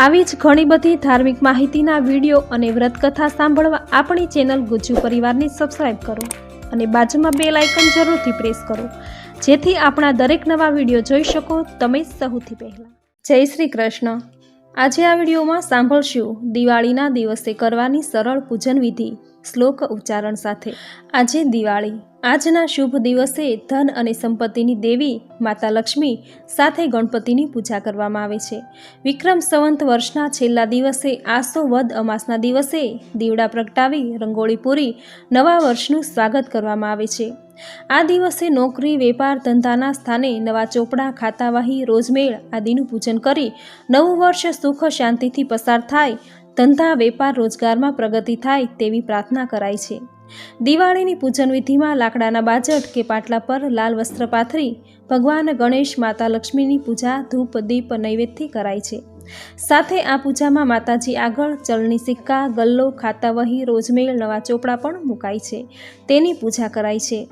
આવી જ ઘણી બધી ધાર્મિક માહિતીના વીડિયો અને વ્રતકથા સાંભળવા આપણી ચેનલ ગુજ્જુ પરિવારને સબસ્ક્રાઈબ કરો અને બાજુમાં બે લાઇકન જરૂરથી પ્રેસ કરો. જેથી આપણા દરેક નવા વીડિયો જોઈ શકો તમે સૌથી પહેલાં. જય શ્રી કૃષ્ણ. આજે આ વિડીયોમાં સાંભળશું દિવાળીના દિવસે કરવાની સરળ પૂજન વિધિ શ્લોક ઉચ્ચારણ સાથે. આજે દિવાળી. આજના શુભ દિવસે ધન અને સંપત્તિની દેવી માતા લક્ષ્મી સાથે ગણપતિની પૂજા કરવામાં આવે છે. વિક્રમ સંવંત વર્ષના છેલ્લા દિવસે આસો વદ અમાસના દિવસે દીવડા પ્રગટાવી રંગોળી પૂરી નવા વર્ષનું સ્વાગત કરવામાં આવે છે. આ દિવસે નોકરી, વેપાર, ધંધાના સ્થાને નવા ચોપડા, ખાતાવાહી, રોજમેળ આદિનું પૂજન કરી નવું વર્ષ સુખ શાંતિથી પસાર થાય ધંધા, વેપાર, રોજગારમાં પ્રગતિ થાય તેવી પ્રાર્થના કરાય છે. દિવાળીની પૂજન વિધિમાં લાકડાના બાજટ કે પાટલા પર લાલ વસ્ત્ર પાથરી ભગવાન ગણેશ માતા લક્ષ્મીની પૂજા, ધૂપ, દીપ નૈવેદ્યથી કરાય છે. સાથે આ પૂજામાં માતાજી આગળ ચલણી સિક્કા, ગલ્લો ખાતાવહી રોજમેળ નવા ચોપડા પણ મુકાય છે. તેની પૂજા કરાય છે.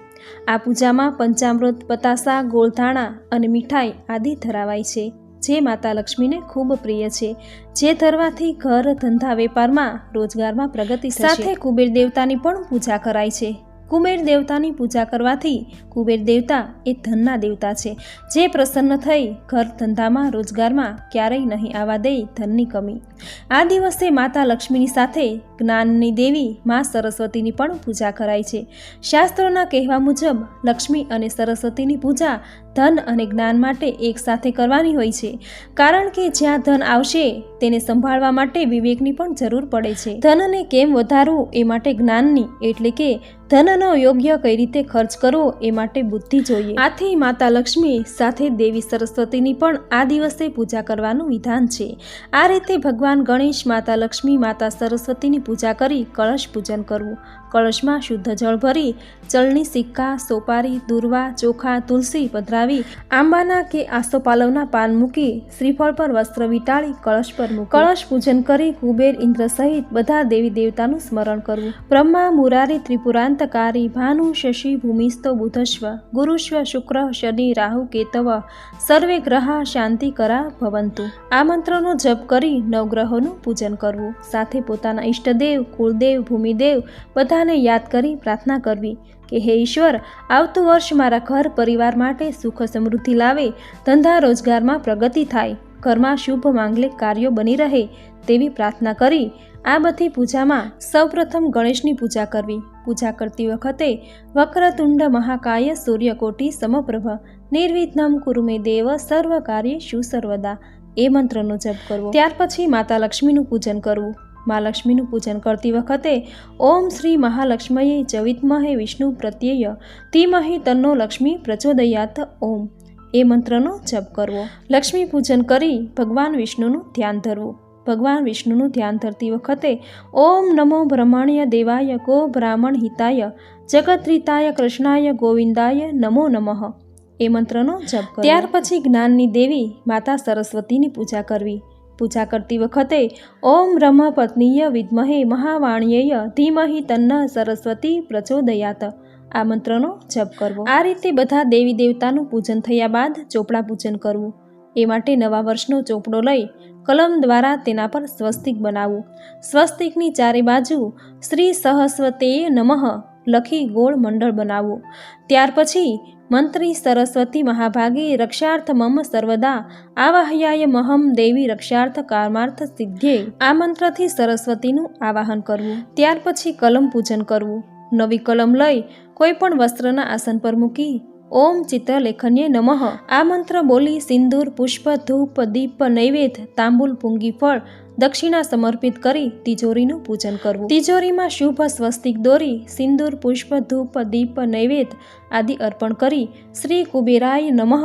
આ પૂજામાં પંચામૃત પતાસા ગોળધાણા અને મીઠાઈ આદિ ધરાવાય છે. જે માતા લક્ષ્મીને ખૂબ પ્રિય છે. જે ધરવાથી ઘર ધંધા વેપારમાં રોજગારમાં પ્રગતિ સાથે કુબેર દેવતાની પણ પૂજા કરાય છે. કુબેર દેવતાની પૂજા કરવાથી કુબેર દેવતા એ ધનના દેવતા છે. જે પ્રસન્ન થઈ ઘર ધંધામાં, રોજગારમાં ક્યારેય નહીં આવવા દે ધનની કમી. આ દિવસે માતા લક્ષ્મીની સાથે જ્ઞાનની દેવી મા સરસ્વતીની પણ પૂજા કરાય છે. શાસ્ત્રોના કહેવા મુજબ, લક્ષ્મી અને સરસ્વતીની પૂજા ધન અને જ્ઞાન માટે એકસાથે કરવાની હોય છે. કારણ કે જ્યાં ધન આવશે, તેને સંભાળવા માટે વિવેકની પણ જરૂર પડે છે. ધનને કેમ વધારવું એ માટે જ્ઞાનની એટલે કે ધનનો યોગ્ય કઈ રીતે ખર્ચ કરવો એ માટે બુદ્ધિ જોઈએ. આથી માતા લક્ષ્મી સાથે દેવી સરસ્વતીની પણ આ દિવસે પૂજા કરવાનું વિધાન છે. આ રીતે ભગવાન ગણેશ માતા લક્ષ્મી માતા સરસ્વતીની પૂજા કરી કળશ પૂજન કરવું. કળશમાં શુદ્ધ જળ ભરી, ચલણી સિક્કા, સોપારી, દુર્વા, ચોખા, તુલસી પધરાવી, આંબાના કે આસોપાલવના પાન મૂકી શ્રીફળ પર વસ્ત્ર વિટાળી કળશ પર મૂકી કળશ પૂજન કરી કુબેર ઇન્દ્ર સહિત બધા દેવી દેવતાનું સ્મરણ કરવું. બ્રહ્મા, મુરારી ત્રિપુરાંતકારી ભાનુ શશી ભૂમિસ્તો બુધસ્વ ગુરુશ્વ શુક્ર, શનિ, રાહુ, કેતવ, સર્વે ગ્રહા શાંતિ કરા ભવંતુ. આ મંત્રનો જપ કરી નવગ્રહોનું પૂજન કરવું. સાથે પોતાના ઈષ્ટદેવ, કુળદેવ, ભૂમિદેવ બધાને યાદ કરી પ્રાર્થના કરવી કે હે ઈશ્વર, આવતું વર્ષ મારા ઘર પરિવાર માટે સુખ સમૃદ્ધિ લાવે, ધંધા રોજગારમાં પ્રગતિ થાય. ઘરમાં શુભ માંગલિક કાર્યો બની રહે તેવી પ્રાર્થના કરી આ બધી પૂજામાં સૌપ્રથમ ગણેશની પૂજા કરવી. પૂજા કરતી વખતે વક્રતુંડ મહાકાય સૂર્યકોટી સમપ્રભ. નિર્વિઘ્નમ કુરુમે દેવ, સર્વ કાર્ય સુસર્વદા. એ મંત્રનો જપ કરવો. ત્યાર પછી માતા લક્ષ્મીનું પૂજન કરવું. મા લક્ષ્મીનું પૂજન કરતી વખતે ઓમ શ્રી મહાલક્ષ્મયે જવિતમહે વિષ્ણુ પ્રત્યય. ધીમહિ તન્નો લક્ષ્મી પ્રચોદયાત. ઓમ. એ મંત્રનો જપ કરવો. લક્ષ્મી પૂજન કરી ભગવાન વિષ્ણુનું ધ્યાન ધરવું. ભગવાન વિષ્ણુનું ધ્યાન ધરતી વખતે ઓમ નમો બ્રહ્મણ્ય દેવાય ગો બ્રાહ્મણ હિતાય, જગતરીતાય કૃષ્ણાય ગોવિંદાય નમો નમઃ. એ મંત્રનો જપ ત્યાર પછી જ્ઞાનની દેવી માતા સરસ્વતીની પૂજા કરવી. પૂજા કરતી વખતે ઓમ બ્રહ્મ પત્નીય વિદ્મહે મહાવાણ્યેય ધીમહિ તન્ન સરસ્વતી પ્રચોદયાત. આ મંત્રનો જપ કરવો. આ રીતે બધા દેવી દેવતાનું પૂજન થયા બાદ ચોપડા પૂજન કરવું. એ માટે નવા વર્ષનો ચોપડો લઈ કલમ દ્વારા તેના પર સ્વસ્તિક બનાવવું. સ્વસ્તિકની ચારે બાજુ શ્રી સહસ્વતેય નમઃ લખી ગોળ મંડળ બનાવવું. ત્યાર પછી મંત્રી સરસ્વતી મહાભાગે રક્ષાર્થ મમ સર્વદા આવાહયાય મહમ દેવી રક્ષાર્થ કામાર્થ સિદ્ધ્યે આ મંત્રથી સરસ્વતીનું આવાહન કરવું. ત્યાર પછી કલમ પૂજન કરવું. નવી કલમ લઈ કોઈ પણ વસ્ત્રના આસન પર મૂકી, ઓમ ચિત્રલેખન્યે નમઃ. આ મંત્ર બોલી સિંદૂર, પુષ્પ, ધૂપ, દીપ, નૈવેદ્ય, તાંબુલ, પૂંગી, ફળ દક્ષિણા સમર્પિત કરી તિજોરીનું પૂજન કરવું. તિજોરીમાં શુભ સ્વસ્તિક દોરી, સિંદૂર, પુષ્પ, ધૂપ, દીપ, નૈવેદ્ય આદિ અર્પણ કરી શ્રી કુબેરાય નમઃ.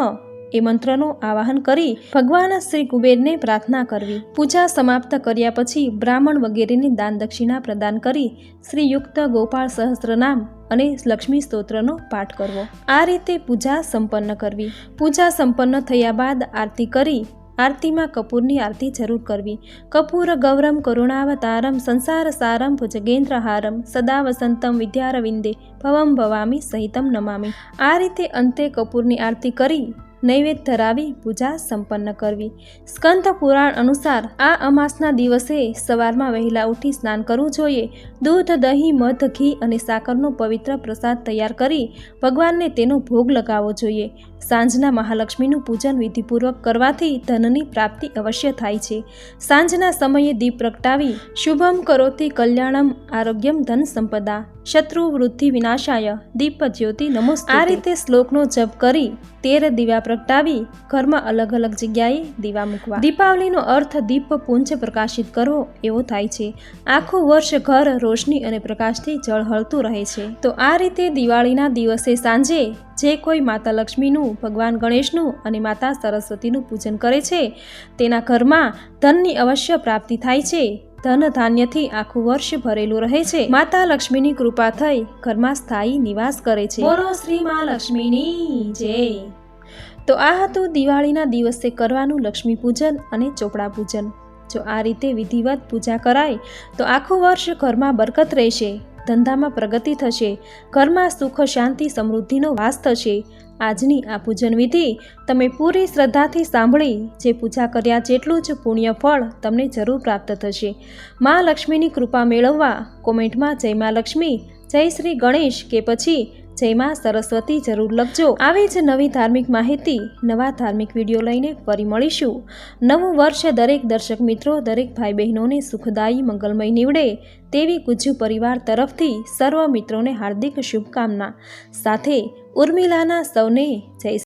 એ મંત્રનો આવાહન કરી ભગવાન શ્રી કુબેરને પ્રાર્થના કરવી. પૂજા સમાપ્ત કર્યા પછી બ્રાહ્મણ વગેરેની દાન દક્ષિણા પ્રદાન કરી શ્રીયુક્ત ગોપાળ સહસ્રનામ અને લક્ષ્મી સ્તોત્રનો પાઠ કરવો. આ રીતે પૂજા સંપન્ન કરવી. પૂજા સંપન્ન થયા બાદ આરતી કરી, આરતીમાં કપૂરની આરતી જરૂર કરવી. કપૂર, ગૌરમ, કરુણાવતારમ, સંસાર સારમ, ભુજગેન્દ્રહારમ, સદા વસંતમ, વિદ્યારવિંદે, ભવમ ભવામી, સહિતમ નમામી. આ રીતે અંતે કપૂરની આરતી કરી નૈવેદ્ય ધરાવી પૂજા સંપન્ન કરવી. સ્કંદ પુરાણ અનુસાર આ અમાસના દિવસે સવારમાં વહેલા ઉઠી સ્નાન કરવું જોઈએ. દૂધ, દહીં, મધ, ઘી અને સાકરનો પવિત્ર પ્રસાદ તૈયાર કરી ભગવાનને તેનો ભોગ લગાવવો જોઈએ. સાંજના મહાલક્ષ્મીનું પૂજન વિધિપૂર્વક કરવાથી ધનની પ્રાપ્તિ અવશ્ય થાય છે. સાંજના સમયે દીપ પ્રગટાવી શુભમ કરોતી કલ્યાણમ આરોગ્યમ ધન સંપદા. શત્રુ વૃદ્ધિ વિનાશાય. દીપ જ્યોતિ, નમસ્તે. આ રીતે શ્લોકનો જપ કરી તેર દીવા પ્રગટાવી, ઘરમાં અલગ અલગ જગ્યાએ દીવા મૂકવા. દીપાવલીનો અર્થ દીપ પુંજ પ્રકાશિત કરવો એવો થાય છે. આખું વર્ષ ઘર રોશની અને પ્રકાશથી જળહળતું રહે છે. તો આ રીતે દિવાળીના દિવસે સાંજે જે કોઈ માતા લક્ષ્મીનું, ભગવાન ગણેશનું અને માતા સરસ્વતીનું પૂજન કરે છે, તેના ઘરમાં ધનની અવશ્ય પ્રાપ્તિ થાય છે. ધન ધાન્યથી આખું વર્ષ ભરેલું રહે છે. માતા લક્ષ્મીની કૃપા થઈ ઘરમાં સ્થાયી નિવાસ કરે છે. બોલો શ્રી મા લક્ષ્મીની જય. તો આ હતું દિવાળીના દિવસે કરવાનું લક્ષ્મી પૂજન અને ચોપડા પૂજન. જો આ રીતે વિધિવત પૂજા કરાય, તો આખું વર્ષ ઘરમાં બરકત રહેશે. ધંધામાં પ્રગતિ થશે, ઘરમાં સુખ, શાંતિ, સમૃદ્ધિનો વાસ થશે. આજની આ પૂજન વિધિ તમે પૂરી શ્રદ્ધાથી સાંભળી, જે પૂજા કર્યા જેટલું જ પુણ્ય ફળ તમને જરૂર પ્રાપ્ત થશે. મા લક્ષ્મીની કૃપા મેળવવા કોમેન્ટમાં જય મા લક્ષ્મી, જય શ્રી ગણેશ કે પછી જય મા સરસ્વતી જરૂર લખજો. આવી જ નવી ધાર્મિક માહિતી, નવા ધાર્મિક વીડિયો લઈને ફરી મળીશું. નવું વર્ષ દરેક દર્શક મિત્રો, દરેક ભાઈ બહેનોને સુખદાયી, મંગલમય નીવડે તેવી ગુજ્જુ પરિવાર તરફથી સર્વ મિત્રોને હાર્દિક શુભકામના. સાથે ઉર્મિલાના સૌને જય